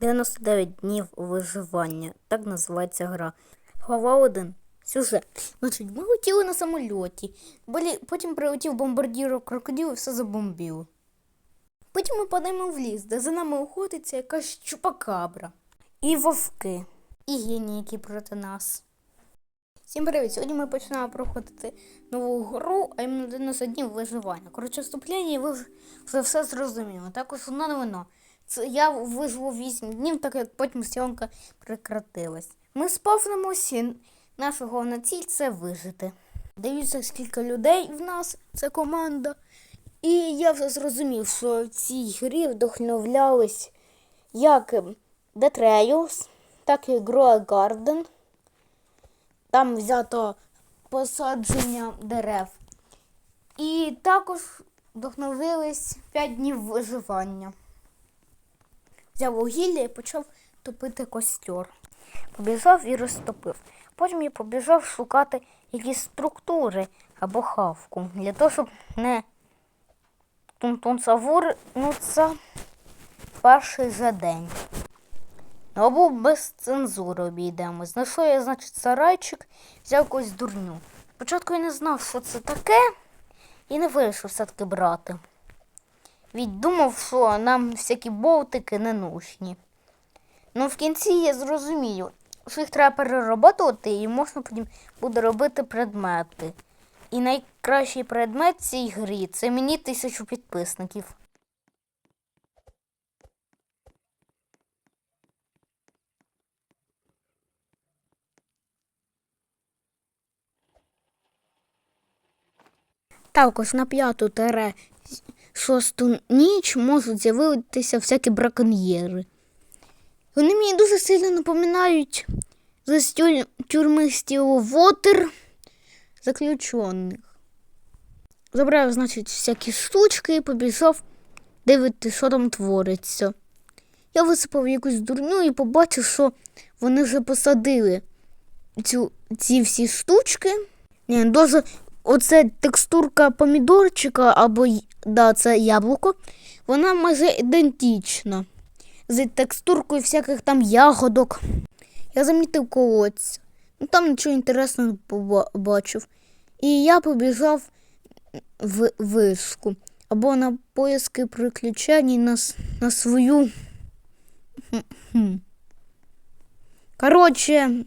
99 днів виживання. Так називається гра. Глава 1. Сюжет. Значить, ми летіли на самольоті. Потім прилетів бомбардір крокодил і все забомбило. Потім ми падаємо в ліс, де за нами охотиться якась чупакабра. І вовки. І гені, які проти нас. Всім привіт! Сьогодні ми починаємо проходити нову гру, а іменно 90 днів виживання. Коротше, вступлення і ви вже- все зрозуміли. Також одна новина. Це я виживу 8 днів, так як потім зйомка прекратилась. Ми сповнимося, наша головна ціль це вижити. Дивіться, скільки людей в нас, це команда. І я вже зрозумів, що в цій грі вдохновлялись як The так і Grow Garden. Там взято посадження дерев. І також вдохновились 5 днів виживання. Взяв вугілля і почав топити костер. Побіжав і розтопив. Потім я побіжав шукати якісь структури або хавку. Для того, щоб не тун-тун савур, ну це перший же день. Ну, або без цензури обійдемо. Знайшов я, значить, сарайчик, взяв якусь дурню. Спочатку я не знав, що це таке, і не вирішив все-таки брати. Від думав, що нам всякі болтики не нужні. Ну, в кінці я зрозумію, що їх треба перероботувати і можна потім буде робити предмети. І найкращий предмет цій грі це мені тисячу підписників. Також на п'яту тере шосту ніч можуть з'явитися всякі браконьєри. Вони мені дуже сильно напоминають з тюр... тюрми Стіловотер заключених. Забрав, значить, всякі штучки і побіжав дивитися, що там твориться. Я висипав якусь дурню і побачив, що вони вже посадили цю, ці всі штучки. Ні, дуже оце текстурка помідорчика або да, це яблуко, вона майже ідентична. З текстуркою всяких там ягодок. Я замітив колодця. Ну там нічого інтересного не побачив. І я побіжав в вишку або на поиски приключень на, на свою. Коротше,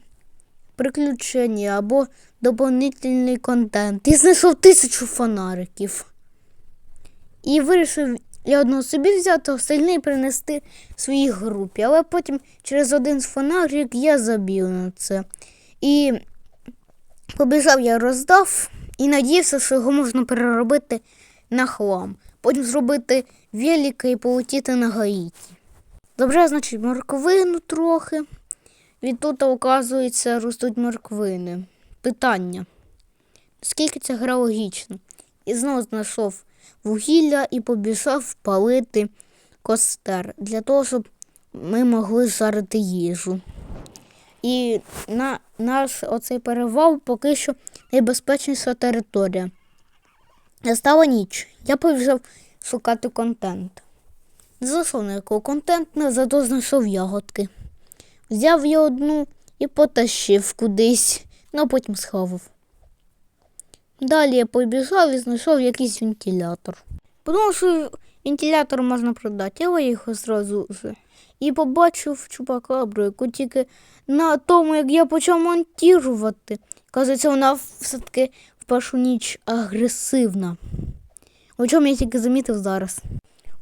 приключення або доповнительний контент. І знайшов тисячу фонариків. І вирішив я одного собі взяти, остальний принести своїй групі. Але потім через один з фонарик я забив на це. І побіжав я роздав і надіявся, що його можна переробити на хлам. Потім зробити велика і полетіти на Гаїті. Добре, значить, морковину трохи. Відтут, оказується, ростуть морквини. Питання. Скільки ця гра логічна? І знову знайшов вугілля і побіжав палити костер для того, щоб ми могли жарити їжу. І на наш оцей перевал поки що найбезпечніша територія. Настала ніч. Я побіжав шукати контент. Не знайшов ніякого контенту, зато знайшов ягодки. Взяв я одну і потащив кудись, ну а потім сховав. Далі я побіжав і знайшов якийсь вентилятор. Подумав, що вентилятор можна продати, я його зразу вже. І побачив чупакабру, яку тільки на тому, як я почав монтувати. Кажеться, вона все-таки в першу ніч агресивна. У чому я тільки замітив зараз.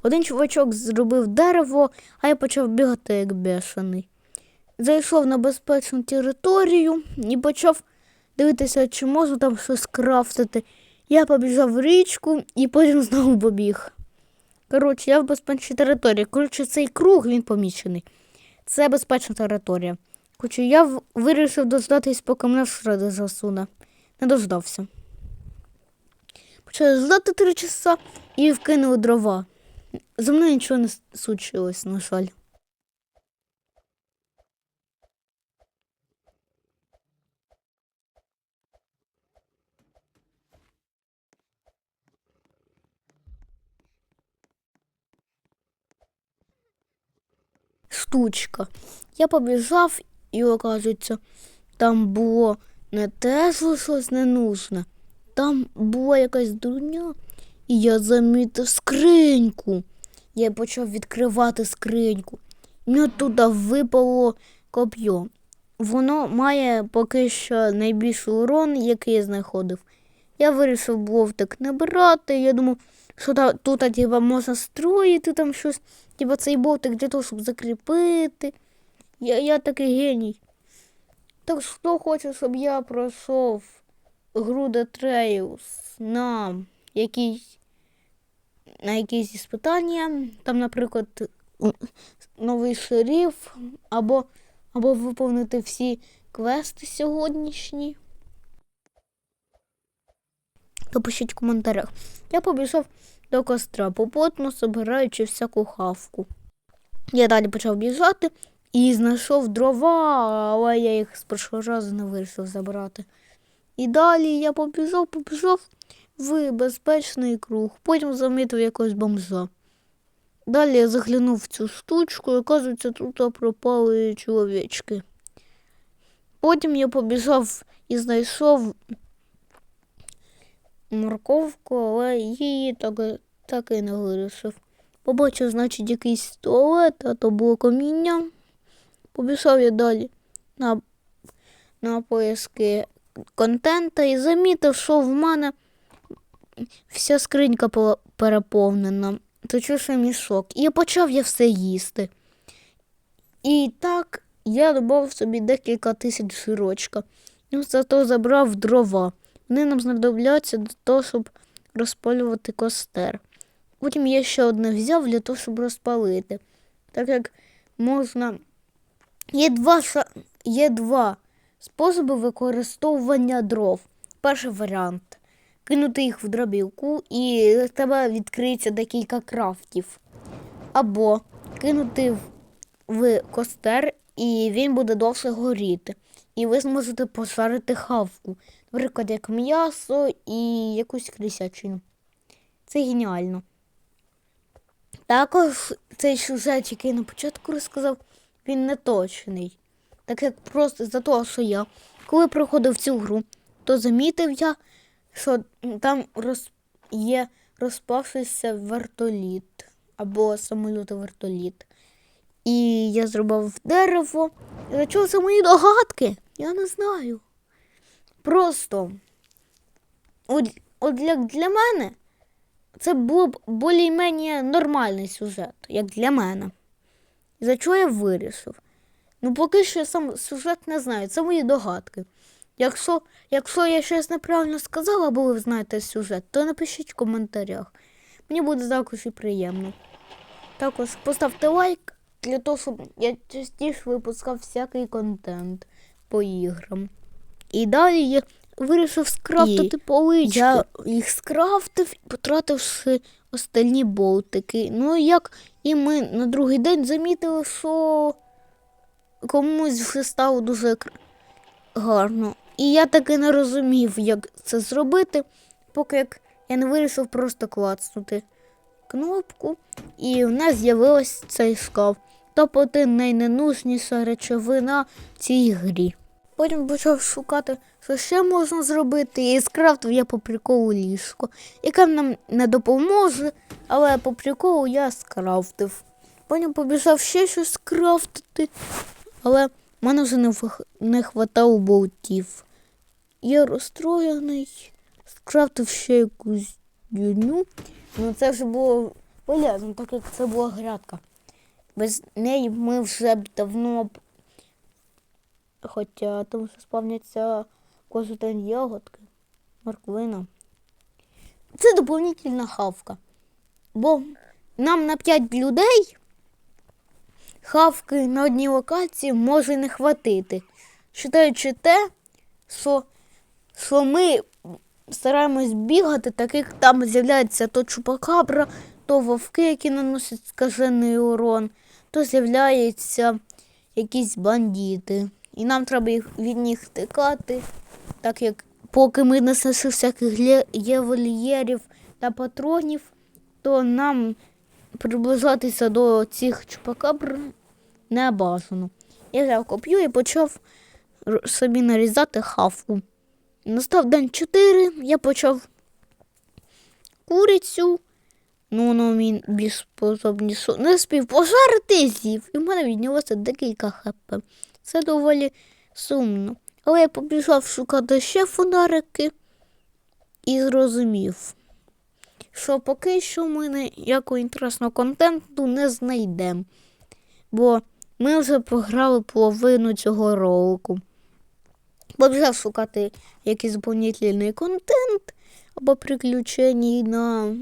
Один чувачок зробив дерево, а я почав бігати як бешений. Зайшов на безпечну територію і почав дивитися, чи можу там щось крафтити. Я побіжав в річку і потім знову побіг. Коротше, я в безпечній території. Коротше, цей круг він помічений. Це безпечна територія. Коротше, я вирішив дождатись, поки мене шреди засуне. Не дождався. Почали ждати три часа і вкинули дрова. За мною нічого не случилось, на жаль. Штучка. Я побіжав і, оказується, там було не те, що щось ненужне. Там була якась дурня, і я замітив скриньку. Я почав відкривати скриньку. Мені туди випало коп'є. Воно має поки що найбільший урон, який я знаходив. Я вирішив болтик не брати. Я думав, що тут можна строїти там щось, типа цей болтик для того, щоб закріпити. Я, я такий геній. Так хто хоче, щоб я пройшов гру Trails на якісь на якісь іспитання, там, наприклад, новий шериф, або, або виповнити всі квести сьогоднішні. То пишіть в коментарях. Я побіжав до костра, попутно собираючи всяку хавку. Я далі почав біжати і знайшов дрова, але я їх з першого разу не вирішив забрати. І далі я побіжав, побіжав в безпечний круг, потім замітив якогось бомжа. Далі я заглянув в цю штучку, і оказується, тут пропали чоловічки. Потім я побіжав і знайшов морковку, але її так, так і не вирішив. Побачив, значить, якийсь туалет, а то було каміння. Побіжав я далі на, на поиски контента і замітив, що в мене вся скринька переповнена. Точніше мішок. І почав я все їсти. І так я додав собі декілька тисяч жирочка. І зато забрав дрова. Вони нам знадобляться для того, щоб розпалювати костер. Потім я ще одне взяв для того, щоб розпалити. Так як можна. Є два, є два способи використовування дров. Перший варіант кинути їх в дробілку, і в тебе відкриється декілька крафтів. Або кинути в, в костер, і він буде довше горіти. І ви зможете пожарити хавку. Наприклад, як м'ясо і якусь крісячину. Це геніально. Також цей сюжет, який я на початку розказав, він не точний. Так як просто за того, що я, коли проходив цю гру, то замітив я, що там роз... є розпавшийся вертоліт або самоліт вертоліт. І я зробив дерево. І для чого це мої догадки? Я не знаю. Просто от, як для мене це був б більш-менш нормальний сюжет, як для мене. За чого я вирішив? Ну, поки що я сам сюжет не знаю, це мої догадки. Якщо, якщо я щось неправильно сказала, або ви знаєте сюжет, то напишіть в коментарях. Мені буде також і приємно. Також поставте лайк для того, щоб я частіше випускав всякий контент по іграм. І далі я вирішив скрафтити полички. Я їх скрафтив, і потративши остальні болтики. Ну, як і ми на другий день замітили, що комусь вже стало дуже гарно. І я таки не розумів, як це зробити, поки як я не вирішив просто клацнути кнопку, і в нас з'явилось цей шкаф. Тобто найненужніша речовина в цій грі. Потім почав шукати, що ще можна зробити, і скрафтив я по приколу ліжко, яке нам не допоможе, але по приколу я скрафтив. Потім побіжав ще щось скрафтити, але мене вже не, не хватало болтів. Я розстроєний, скрафтив ще якусь дюню. Ну це вже було полезно, так як це була грядка. Без неї ми вже б давно. Хоча там ще спавняться кожен день ягодки, морквина. Це доповнительна хавка. Бо нам на 5 людей хавки на одній локації може не хватити. Считаючи те, що, що ми стараємось бігати, так як там з'являється то чупакабра, то вовки, які наносять скажений урон, то з'являються якісь бандити. І нам треба їх, від них втикати, так як поки ми не всяких євольєрів та патронів, то нам приближатися до цих чупакабр не бажано. Я взяв коп'ю і почав собі нарізати хавку. Настав день 4, я почав курицю. Ну, воно мені більш способніше не спів пожарити з'їв. І в мене віднялося декілька хп. Це доволі сумно. Але я побіжав шукати ще фонарики і зрозумів, що поки що ми ніякого інтересного контенту не знайдемо. Бо ми вже програли половину цього ролику. Побіжав шукати якийсь доповнительний контент або приключення на.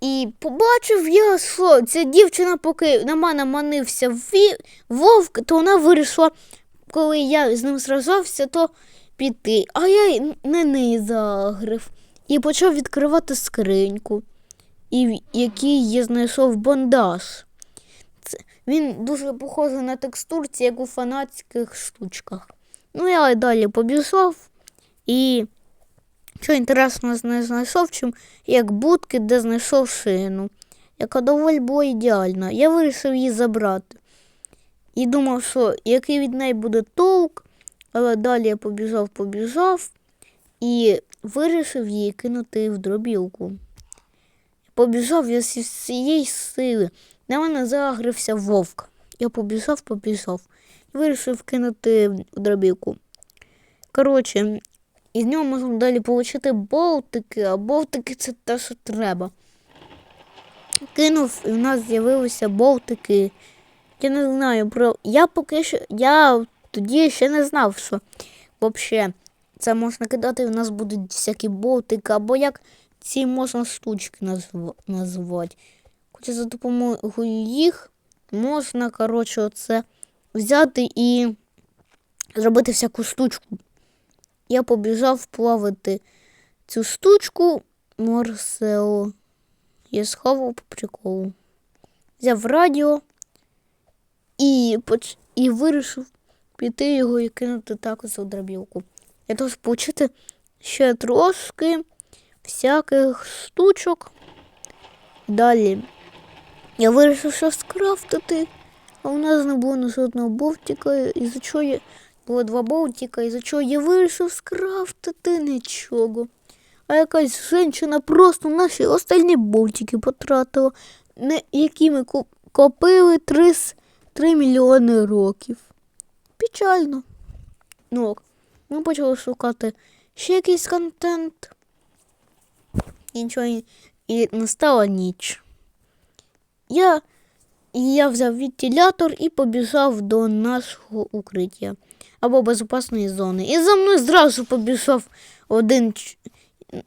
І побачив я, що ця дівчина, поки на мене манився вовк, то вона вирішила, коли я з ним сражався, то піти. А я на неї загрив і почав відкривати скриньку, і в якій я знайшов бандаж. Це, він дуже похожий на текстурці, як у фанатських штучках. Ну, я далі побіжав і що інтересно не знайшов, чим як будки, де знайшов шину, яка доволі була ідеальна. Я вирішив її забрати. І думав, що який від неї буде толк, але далі я побіжав, побіжав і вирішив її кинути в дробілку. Побіжав я зі всієї сили. На мене загрився вовк. Я побіжав, побіжав. Вирішив кинути в дробілку. Коротше, із нього можна далі отримати болтики, а болтики це те, що треба. Кинув, і в нас з'явилися болтики. Я не знаю, про. Я поки що. Я тоді ще не знав, що взагалі це можна кидати, і в нас будуть всякі болтики, або як ці можна штучки назв... назвати. Хоча за допомогою їх можна, коротше, оце взяти і зробити всяку штучку. Я побіжав плавати цю штучку Марсело. Я сховав по приколу. Взяв радіо і, поч... і вирішив піти його і кинути також у дробілку. Я тож почути ще трошки всяких штучок. Далі я вирішив щось скрафтити, а у нас не було жодного болтика, і за чого я було два болтика, і за чого я вирішив скрафтити нічого. А якась жінка просто наші остальні болтики потратила, які ми копили 3, 3 мільйони років. Печально. Ну, ми почали шукати ще якийсь контент. І нічого і настала ніч. Я, я взяв вентилятор і побіжав до нашого укриття або безпечної зони. І за мною зразу побіжав один.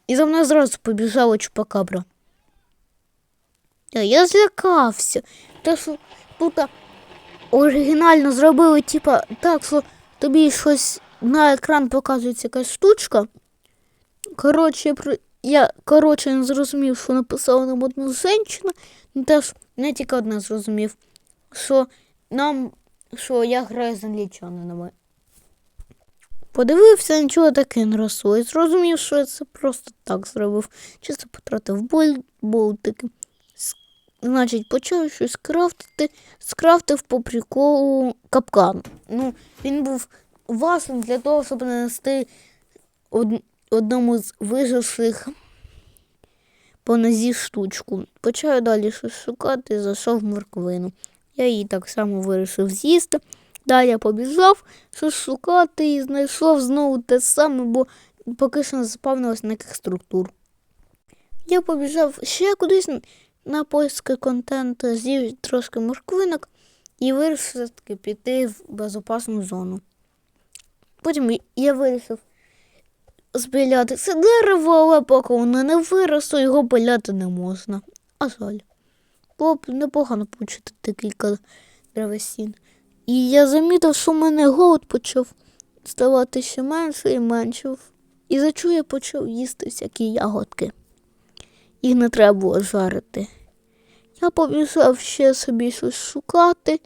І за мною зразу побіжала чупакабра. Я, злякався. Те, що тут оригінально зробили, типа, так, що тобі щось на екран показується якась штучка. Коротше, я коротше не зрозумів, що написала нам одна жінка. Ну, теж не тільки одна зрозумів, що нам, що я граю з англічанинами. Подивився, нічого таке не росло. І зрозумів, що я це просто так зробив. Чисто потратив болтики. Значить, почав щось крафтити, скрафтив по приколу капкан. Ну, він був важним для того, щоб нанести од- одному з виживших по нозі штучку. Почав далі щось шукати, зайшов в морквину. Я її так само вирішив з'їсти. Я побіжав щось шукати і знайшов знову те саме, бо поки що не заповнилось ніяких структур. Я побіжав ще кудись на поиски контенту, з'їв трошки морквинок і вирішив все-таки піти в безпечну зону. Потім я вирішив спиляти це дерево, але поки воно не виросло, його пиляти не можна. А жаль. Було б непогано почути декілька древесін. І я замітив, що в мене голод почав ставати ще менше і менше. І за чого я почав їсти всякі ягодки. Їх не треба було жарити. Я побіжав ще собі щось шукати,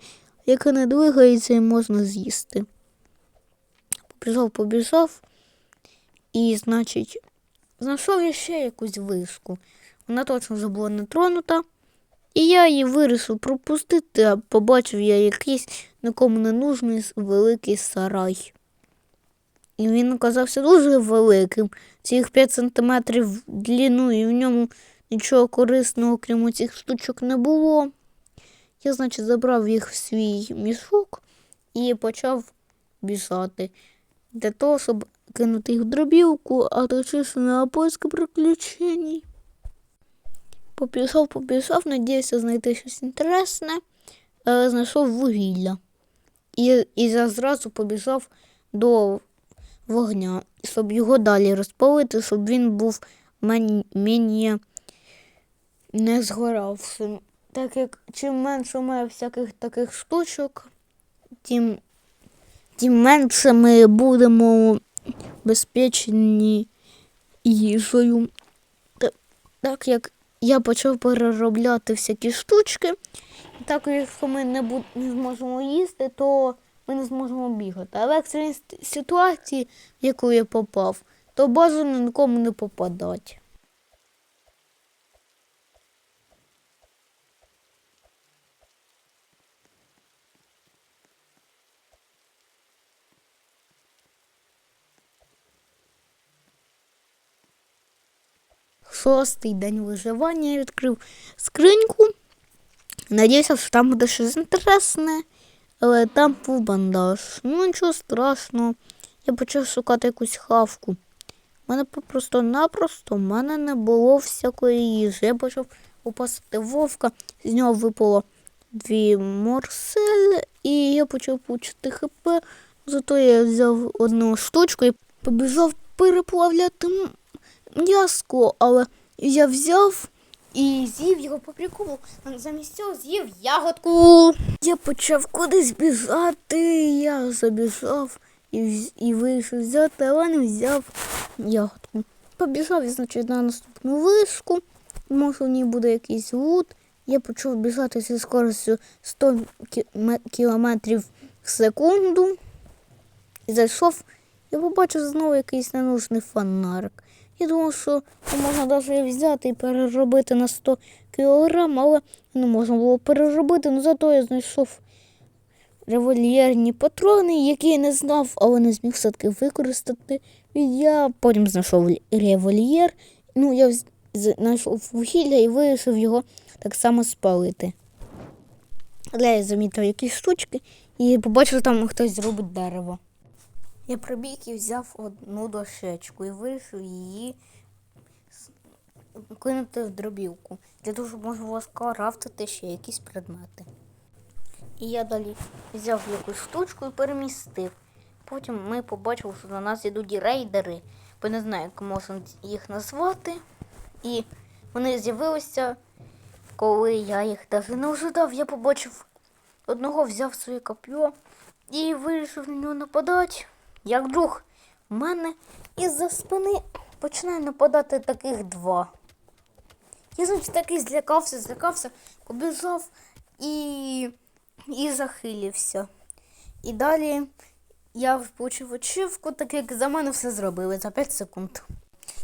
яке не двигається і можна з'їсти. Побіжав, побіжав. І, значить, знайшов я ще якусь вишку. Вона точно вже була не тронута. І я її вирішив пропустити, а побачив я якийсь нікому не нужний великий сарай. І він оказався дуже великим, цих 5 сантиметрів в длину, і в ньому нічого корисного, крім цих штучок, не було. Я, значить, забрав їх в свій мішок і почав біжати. Для того, щоб кинути їх в дробілку, а точніше на поиски приключень. Попішов, попішов, надіявся знайти щось інтересне, але знайшов вугілля. І, і зразу побіжав до вогня, щоб його далі розпалити, щоб він був мені не згоравшим. Так як чим менше мене всяких таких штучок, тим, тим менше ми будемо безпечні їжею. Та- Так як я почав переробляти всякі штучки, і так якщо ми не, буд- не зможемо їсти, то ми не зможемо бігати. Але в екстреній ситуації, в яку я попав, то бажано нікому не попадати. Шостий день виживання я відкрив скриньку. Надіявся, що там буде щось інтересне, але там був бандаж. Ну, нічого страшного. Я почав шукати якусь хавку. У мене просто-напросто в мене не було всякої їжі. Я почав опасити вовка, з нього випало дві морсель, і я почав получити хп. Зато я взяв одну штучку і побіжав переплавляти м'яско, але я взяв і з'їв його по приколу. Замість цього з'їв ягодку. Я почав кудись біжати, я забіжав і, і вирішив взяти, але не взяв ягодку. Побіжав, значить, на наступну вишку. Може, в ній буде якийсь лут. Я почав біжати зі скоростю 100 кі- кілометрів в секунду. І зайшов і побачив знову якийсь ненужний фонарик. Я думав, що його можна навіть взяти і переробити на 100 кілограм, але не можна було переробити, але зато я знайшов револьєрні патрони, які я не знав, але не зміг все-таки використати. І я потім знайшов револьєр. Ну, я знайшов вугілля і вирішив його так само спалити. Але я замітив якісь штучки і побачив, там хтось зробить дерево. Я прибіг і взяв одну дощечку і вирішив її кинути в дробілку, для того, щоб можна було скрафтити ще якісь предмети. І я далі взяв якусь штучку і перемістив. Потім ми побачили, що на нас йдуть рейдери, бо не знаю, як можна їх назвати. І вони з'явилися, коли я їх навіть не ожидав. Я побачив одного, взяв своє коп'є і вирішив на нього нападати. Як друг, в мене із-за спини починає нападати таких два. Я значить такий злякався, злякався, побіжав і, і захилився. І далі я получив очівку, так як за мене все зробили за 5 секунд.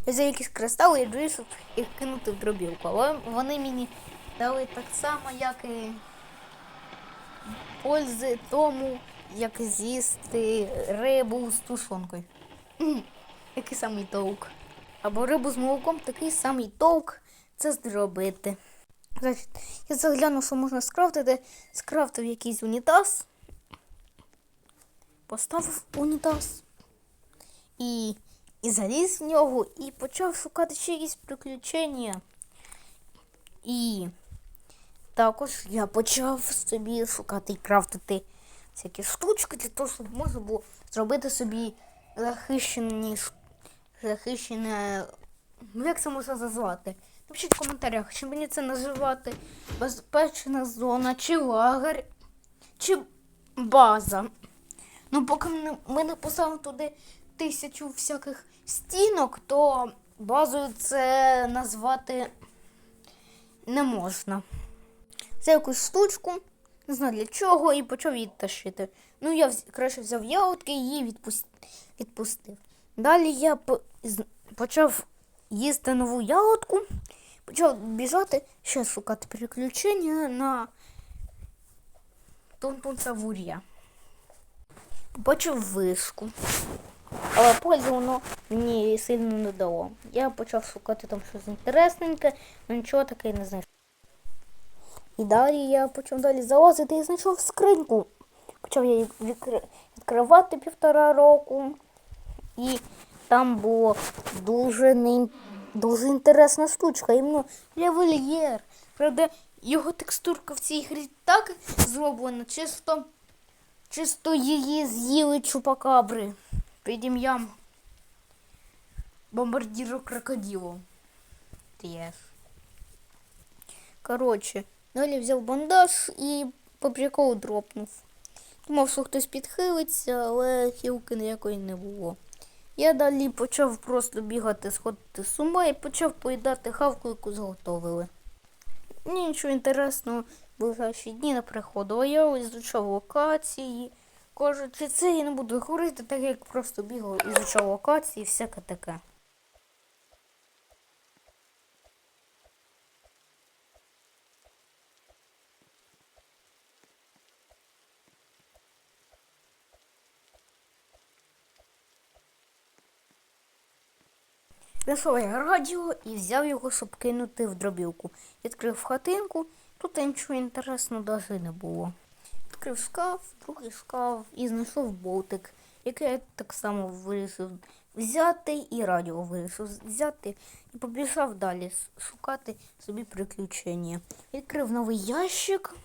Я взяв якісь кристали і вирішив їх кинути в дробілку. Але вони мені дали так само, як і пользи тому, як з'їсти рибу з тушонкою. Який самий толк. Або рибу з молоком, такий самий толк це зробити. Значить, я заглянув, що можна скрафтити. Скрафтив якийсь унітаз. Поставив унітаз. І, і заліз в нього і почав шукати ще якісь приключення. І також я почав собі шукати і крафтити всякі штучки для того, щоб можна було зробити собі захищені, захищене. Ну, як це можна назвати? Напишіть в коментарях, чи мені це називати безпечна зона, чи лагер, чи база. Ну, поки ми не- поставимо туди тисячу всяких стінок, то базою це назвати не можна. Взяв якусь штучку, не знаю для чого, і почав її тащити. Ну, я краще взяв ягодки і її відпус- відпустив. Далі я почав їсти нову ягодку почав біжати, ще шукати приключення на Тонтун Савур'я. Побачив вишку. Але пользу воно мені сильно не дало. Я почав шукати там щось інтересненьке, але нічого таке не знайшов. І далі я почав далі залазити і знайшов скриньку. Почав я її відкри- відкривати півтора року. І там було дуже, не, дуже інтересна штучка. Іменно револьєр. Правда, його текстурка в цій грі так зроблена, чисто, чисто її з'їли чупакабри під ім'ям бомбардіру крокодилу. Треш. Коротше, далі взяв бандаж і по приколу дропнув. Думав, що хтось підхилиться, але хілки ніякої не було. Я далі почав просто бігати, сходити з ума і почав поїдати хавку, яку зготовили. Нічого інтересного ближайші дні не приходило. Я ізучав локації. Кажучи, це я не буду говорити, так як просто бігав, ізучав локації і всяке таке. Знайшов я радіо і взяв його, щоб кинути в дробілку. Відкрив хатинку, тут нічого інтересного навіть не було. Відкрив шкаф, другий шкаф і знайшов болтик, який я так само вирішив взяти, і радіо вирішив взяти і побіжав далі шукати собі приключення. Відкрив новий ящик.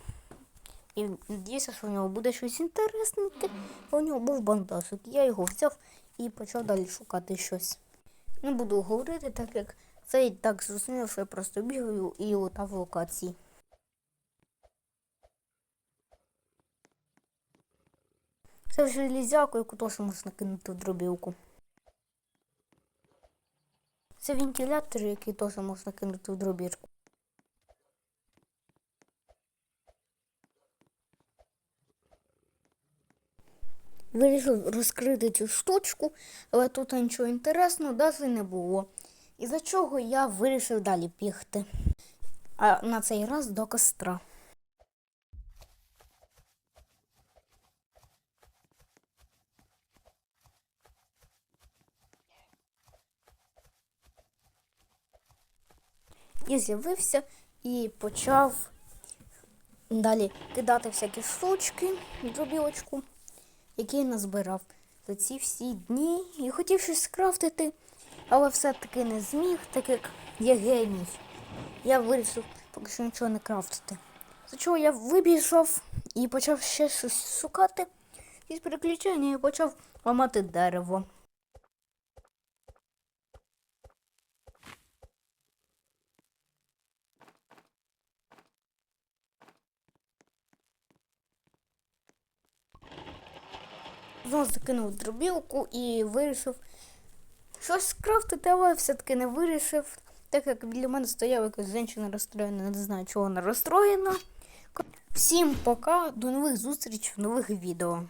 І надіюся, що в нього буде щось інтересненьке. А у нього був бандажик. Я його взяв і почав далі шукати щось. Не буду говорити, так як це і так зрозуміло, що я просто бігаю і лутав локації. Це железяку, яку теж можна кинути в дробілку. Це вентилятор, який теж можна кинути в дробірку. Вирішив розкрити цю штучку, але тут нічого інтересного навіть не було. І за чого я вирішив далі бігти. А на цей раз до костра. І з'явився і почав далі кидати всякі штучки в дробілочку, які я назбирав за ці всі дні. І хотів щось скрафтити, але все-таки не зміг, так як я геній. Я вирішив поки що нічого не крафтити. За чого я вибіжав і почав ще щось шукати. Із переключення я почав ламати дерево. Знову закинув дробілку і вирішив щось скрафтити, але все-таки не вирішив, так як біля мене стояла якась жінка розстроєна, не знаю, чого вона розстроєна. Всім пока, до нових зустрічей в нових відео.